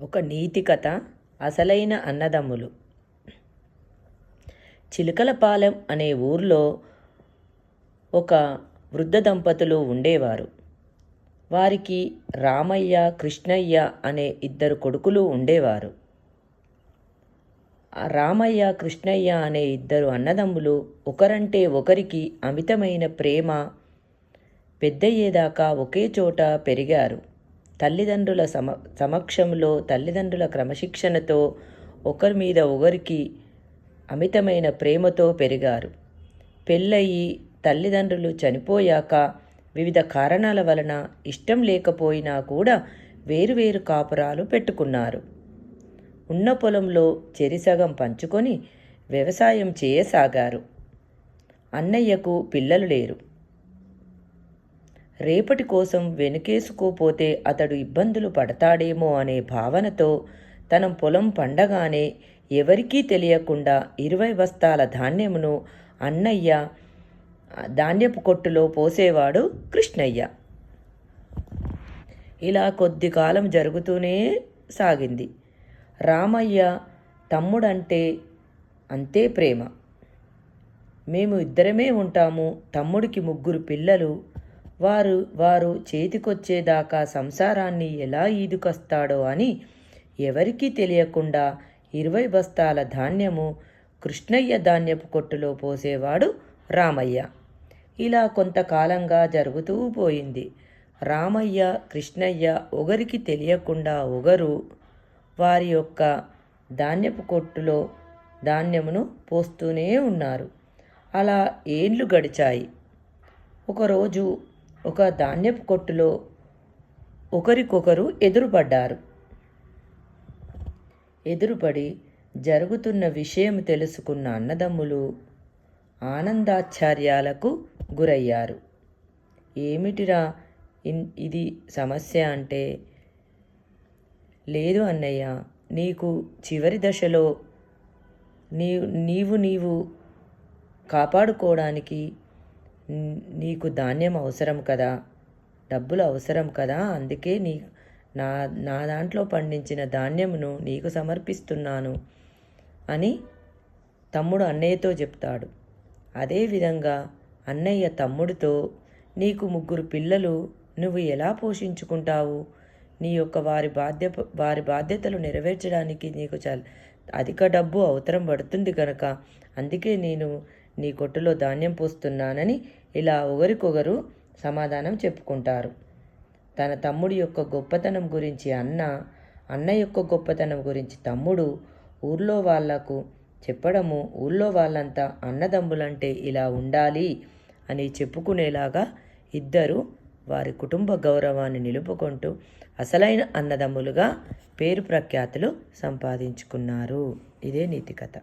ఒక నీతి కథ అసలైన అన్నదమ్ములు. చిలకలపాలెం అనే ఊర్లో ఒక వృద్ధ దంపతులు ఉండేవారు. వారికి రామయ్య కృష్ణయ్య అనే ఇద్దరు కొడుకులు ఉండేవారు. రామయ్య కృష్ణయ్య అనే ఇద్దరు అన్నదమ్ములు ఒకరంటే ఒకరికి అమితమైన ప్రేమ పెద్దయ్యేదాకా ఒకే చోట పెరిగారు. తల్లిదండ్రుల సమ సమక్షంలో తల్లిదండ్రుల క్రమశిక్షణతో ఒకరి మీద ఒకరికి అమితమైన ప్రేమతో పెరిగారు. పెళ్ళయి తల్లిదండ్రులు చనిపోయాక వివిధ కారణాల వలన ఇష్టం లేకపోయినా కూడా వేరువేరు కాపురాలు పెట్టుకున్నారు. ఉన్న పొలంలో చెరిసగం పంచుకొని వ్యవసాయం చేయసాగారు. అన్నయ్యకు పిల్లలు లేరు. రేపటి కోసం వెనుకేసుకోపోతే అతడు ఇబ్బందులు పడతాడేమో అనే భావనతో తన పొలం పండగానే ఎవరికీ తెలియకుండా ఇరవై బస్తాల ధాన్యమును అన్నయ్య ధాన్యపు కొట్టులో పోసేవాడు కృష్ణయ్య. ఇలా కొద్ది కాలం జరుగుతూనే సాగింది. రామయ్య తమ్ముడంటే అంతే ప్రేమ. మేము ఇద్దరమే ఉంటాము తమ్ముడికి ముగ్గురు పిల్లలు వారు వారు చేతికొచ్చేదాకా సంసారాన్ని ఎలా ఈదుకొస్తాడో అని ఎవరికీ తెలియకుండా ఇరవై బస్తాల ధాన్యము కృష్ణయ్య ధాన్యపు కొట్టులో పోసేవాడు రామయ్య. ఇలా కొంతకాలంగా జరుగుతూ పోయింది. రామయ్య కృష్ణయ్య ఒకరికి తెలియకుండా ఒకరు వారి యొక్క ధాన్యపు కొట్టులో ధాన్యమును పోస్తూనే ఉన్నారు. అలా ఏండ్లు గడిచాయి. ఒకరోజు ఒక ధాన్యపు కొట్టులో ఒకరికొకరు ఎదురుపడ్డారు. ఎదురుపడి జరుగుతున్న విషయం తెలుసుకున్న అన్నదమ్ములు ఆనందాచార్యాలకు గురయ్యారు. ఏమిటిరా ఇన్ ఇది సమస్య అంటే? లేదు అన్నయ్య నీకు చివరి దశలో నీ నీవు నీవు కాపాడుకోవడానికి నీకు ధాన్యం అవసరం కదా డబ్బులు అవసరం కదా అందుకే నీ నా నా దాంట్లో పండించిన ధాన్యమును నీకు సమర్పిస్తున్నాను అని తమ్ముడు అన్నయ్యతో చెప్తాడు. అదేవిధంగా అన్నయ్య తమ్ముడితో నీకు ముగ్గురు పిల్లలు నువ్వు ఎలా పోషించుకుంటావు? నీ యొక్క వారి బాధ్య వారి బాధ్యతలు నెరవేర్చడానికి నీకు చాలా అధిక డబ్బు అవసరం పడుతుంది కనుక అందుకే నేను నీ కొట్టులో ధాన్యం పోస్తున్నానని ఇలా ఒకరికొకరు సమాధానం చెప్పుకుంటారు. తన తమ్ముడి యొక్క గొప్పతనం గురించి అన్న అన్న యొక్క గొప్పతనం గురించి తమ్ముడు ఊర్లో వాళ్ళకు చెప్పడము ఊళ్ళో వాళ్ళంతా అన్నదమ్ములంటే ఇలా ఉండాలి అని చెప్పుకునేలాగా ఇద్దరు వారి కుటుంబ గౌరవాన్ని నిలుపుకుంటూ అసలైన అన్నదమ్ములుగా పేరు ప్రఖ్యాతులు సంపాదించుకున్నారు. ఇదే నీతి కథ.